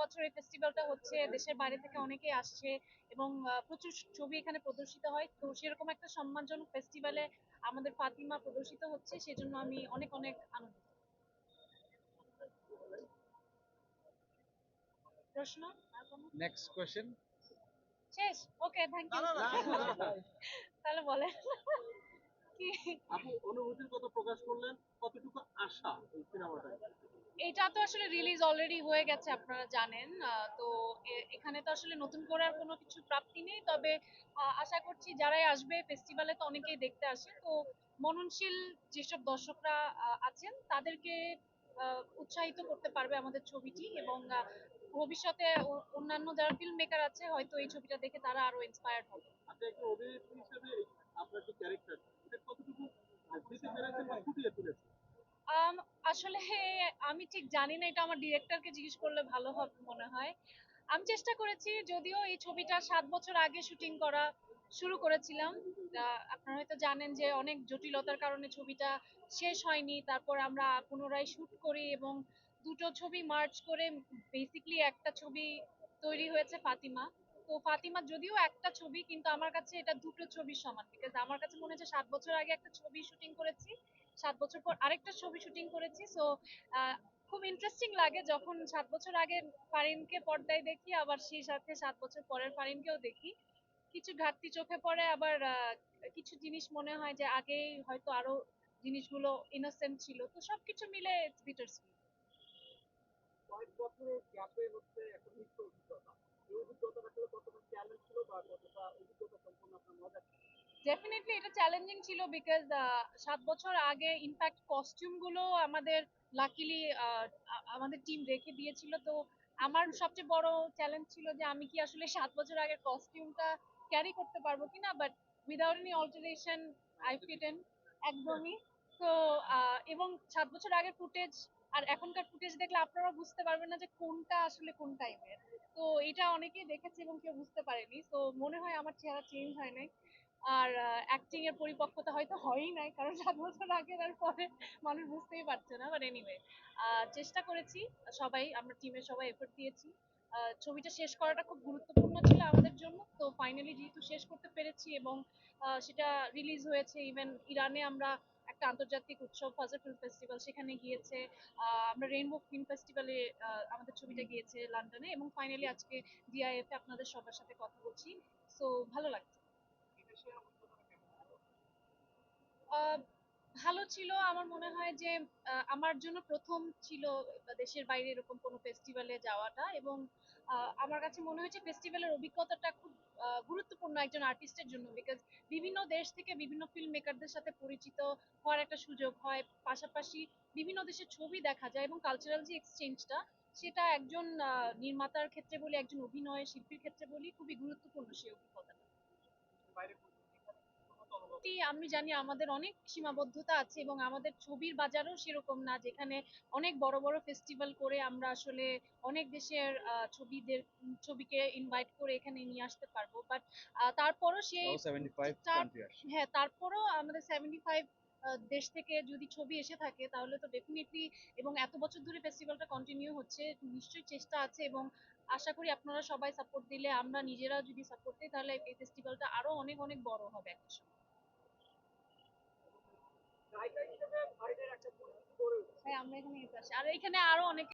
বছর এই ফেস্টিভ্যালটা হচ্ছে দেশের বাইরে থেকে অনেকেই আসছে এবং প্রচুর ছবি এখানে প্রদর্শিত হয়। তো সেরকম একটা সম্মানজনক ফেস্টিভ্যালে আমাদের ফাতিমা প্রদর্শিত হচ্ছে সেজন্য আমি অনেক অনেক আনন্দিত। প্রশ্ন? নেক্সট শেষ? ওকে থ্যাংক ইউ তাহলে বলেন। আপনি অনুভূতির কথা প্রকাশ করলেন কতটুকু আশা এই সিনেমাটায়? এটা তো আসলে রিলিজ অলরেডি হয়ে গেছে আপনারা জানেন। তো এখানে তো আসলে নতুন করে আর কোনো কিছু প্রাপ্তি নেই। তবে আশা করছি যারাই আসবে ফেস্টিভ্যালে তো অনেকেই দেখতে আসে। তো মননশীল যেসব দর্শকরা আছেন তাদেরকে উৎসাহিত করতে পারবে আমাদের ছবিটি এবং ভবিষ্যতে অন্যান্য যারা ফিল্ম মেকার আছে হয়তো এই ছবিটা দেখে তারা আরও ইন্সপায়ার্ড হবে। আপনি একজন অভিনেত্রী হিসেবে আপনার যে ক্যারেক্টার এটা কতটুকু দিতে পেরেছেন বা ফুটিয়ে তুলেছেন আম, আসলে আমি ঠিক জানি না এটা আমার ডিরেক্টরকে জিজ্ঞেস করলে ভালো হবে মনে হয়। আমি চেষ্টা করেছি যদিও এই ছবিটা সাত বছর আগে শুটিং করা শুরু করেছিলাম। আপনারা হয়তো জানেন যে অনেক জটিলতার কারণে ছবিটা শেষ হয়নি। তারপর আমরা পুনরায় শুট করি এবং দুটো ছবি মার্চ করে বেসিকলি একটা ছবি তৈরি হয়েছে ফাতিমা। তো ফাতিমা, যদিও একটা ছবি, কিন্তু আমার কাছে এটা দুটো ছবির সমান বিকজ আমার কাছে মনে হচ্ছে সাত বছর আগে একটা ছবি শুটিং করেছি, সাত বছর পর আরেকটা ছবি শুটিং করেছি সো খুব ইন্টারেস্টিং লাগে যখন সাত বছর আগে ফারিনকে পর্দায় দেখি, আবার সেই সাথে সাত বছর পরের ফারিনকেও দেখি। কিছু ঘাটতি চোখে পড়ে, আবার কিছু জিনিস মনে হয় যে আগেই হয়তো আরও জিনিসগুলো ইনোসেন্ট ছিল, তো সবকিছু মিলে বিটার কয়েক বছরের গ্যাপে হচ্ছে একটা মিশ্র অভিজ্ঞতা। এই অভিজ্ঞতাটা আসলে কতটা চ্যালেঞ্জ ছিল বা কতটা অভিজ্ঞতা সম্পন্ন আপনার মজা ডেফিনেটলি এটা চ্যালেঞ্জিং ছিল বিকজ সাত বছর আগে ইনফ্যাক্ট কস্টিউমগুলো আমাদের লাকিলি আমাদের টিম রেখে দিয়েছিল। তো আমার সবচেয়ে বড় চ্যালেঞ্জ ছিল যে আমি কি আসলে সাত বছর আগের কস্টিউমটা ক্যারি করতে পারব কিনা? But without any alteration I fit একদমই। তো এবং সাত বছর আগের ফুটেজ আর এখনকার ফুটেজ দেখলে আপনারা বুঝতে পারবেন না যে কোনটা আসলে কোন টাইপের তো এটা অনেকেই দেখেছে এবং কেউ বুঝতে পারেনি। তো মনে হয় আমার চেহারা চেঞ্জ হয় নাই। আর অ্যাক্টিং এর পরিপক্কতা হয়তো হয়ই নাই, কারণ সাত বছর আগের আর পরে মানুষ বুঝতেই পারছে না। বাট এনিওয়ে চেষ্টা করেছি। সবাই, আমরা টিমের সবাই এফোর্ট দিয়েছি। ছবিটা শেষ করাটা খুব গুরুত্বপূর্ণ ছিল আমাদের জন্য। তো ফাইনালি যেহেতু শেষ করতে পেরেছি এবং সেটা রিলিজ হয়েছে ইভেন ইরানে আমরা একটা আন্তর্জাতিক উৎসব ফাজার ফিল্ম ফেস্টিভ্যাল সেখানে গিয়েছে। আহ, আমরা রেইনবো ফিল্ম ফেস্টিভ্যালে আমাদের ছবিটা গিয়েছে লন্ডনে এবং ফাইনালি আজকে ডিআইএফ আপনাদের সবার সাথে কথা বলছি। সো ভালো লাগছে। ভালো ছিল আমার মনে হয় যে আমার জন্য প্রথম ছিল দেশের বাইরে এরকম কোনো ফেস্টিভ্যালে যাওয়াটা এবং আমার কাছে মনে হয়েছে ফেস্টিভ্যালের অভিজ্ঞতাটা খুব গুরুত্বপূর্ণ একজন আর্টিস্টের জন্য বিকজ বিভিন্ন দেশ থেকে বিভিন্ন ফিল্ম মেকারদের সাথে পরিচিত হওয়ার একটা সুযোগ হয়। পাশাপাশি বিভিন্ন দেশের ছবি দেখা যায় এবং কালচারাল যে এক্সচেঞ্জটা সেটা একজন নির্মাতার ক্ষেত্রে বলি, একজন অভিনয় শিল্পীর ক্ষেত্রে বলি, খুবই গুরুত্বপূর্ণ সেই অভিজ্ঞতা সত্যি আমি জানি আমাদের অনেক সীমাবদ্ধতা আছে এবং আমাদের ছবির বাজারও সেরকম না যেখানে অনেক বড় বড় ফেস্টিভ্যাল করে আমরা আসলে অনেক দেশের ছবিদের ছবিকে ইনভাইট করে এখানে নিয়ে আসতে পারব। বাট তারপরও সেই হ্যাঁ তারপরও আমাদের সেভেন্টি ফাইভ দেশ থেকে যদি ছবি এসে থাকে তাহলে তো ডেফিনেটলি এবং এত বছর ধরে ফেস্টিভ্যালটা কন্টিনিউ হচ্ছে নিশ্চয়ই চেষ্টা আছে এবং আশা করি আপনারা সবাই সাপোর্ট দিলে আমরা নিজেরা যদি সাপোর্ট দিই তাহলে এই ফেস্টিভ্যালটা আরও অনেক অনেক বড় হবে একটা সময় নায়িকা হিসেবে ফারিনের একটা পরিচিতি গড়ে উঠেছে হ্যাঁ আমরা এখানে এসে আসি। আর এখানে আরও অনেক